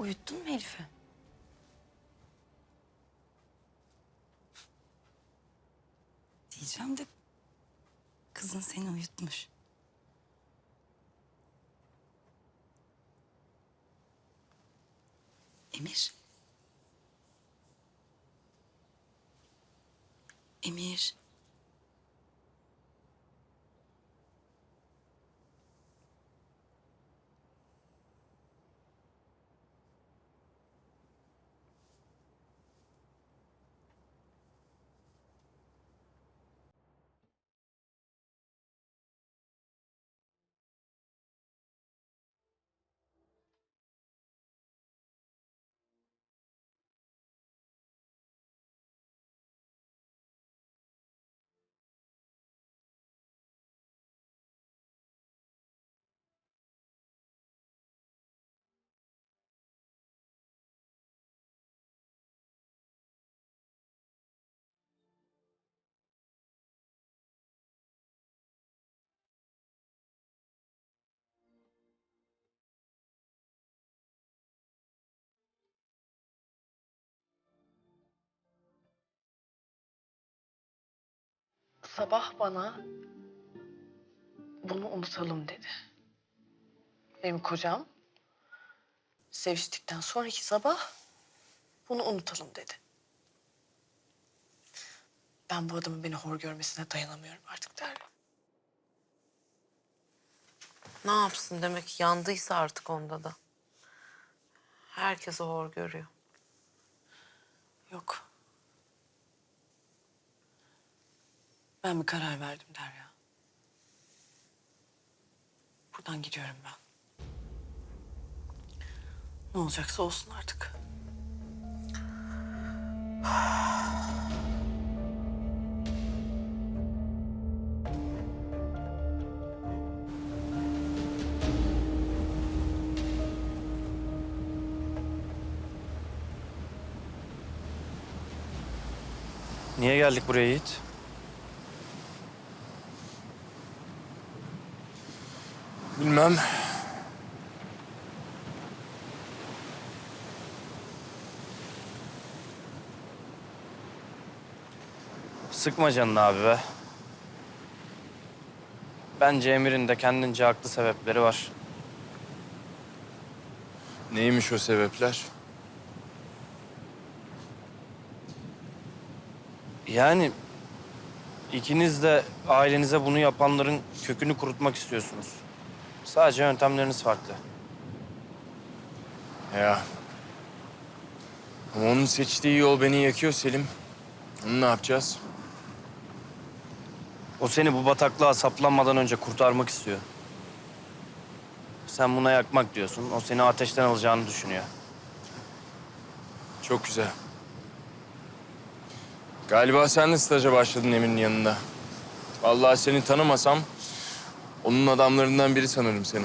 Uyuttun mu Elif'i? Diyeceğim de kızın seni uyutmuş. Emir. Emir. Sabah bana bunu unutalım dedi. Benim kocam seviştikten sonraki sabah bunu unutalım dedi. Ben bu adamın beni hor görmesine dayanamıyorum artık Derya. Ne yapsın demek yandıysa artık onda da. Herkes hor görüyor. Ben bir karar verdim Derya. Buradan gidiyorum ben. Ne olacaksa olsun artık. Niye geldik buraya Yiğit? Bilmem. Sıkma canını abi be. Bence Emir'in de kendince haklı sebepleri var. Neymiş o sebepler? Yani ikiniz de ailenize bunu yapanların kökünü kurutmak istiyorsunuz. Sadece yöntemleriniz farklı. Ya. Ama onun seçtiği yol beni yakıyor Selim. Onu ne yapacağız? O seni bu bataklığa saplanmadan önce kurtarmak istiyor. Sen buna yakmak diyorsun. O seni ateşten alacağını düşünüyor. Çok güzel. Galiba sen de staja başladın Emin'in yanında. Vallahi seni tanımasam onun adamlarından biri sanırım seni.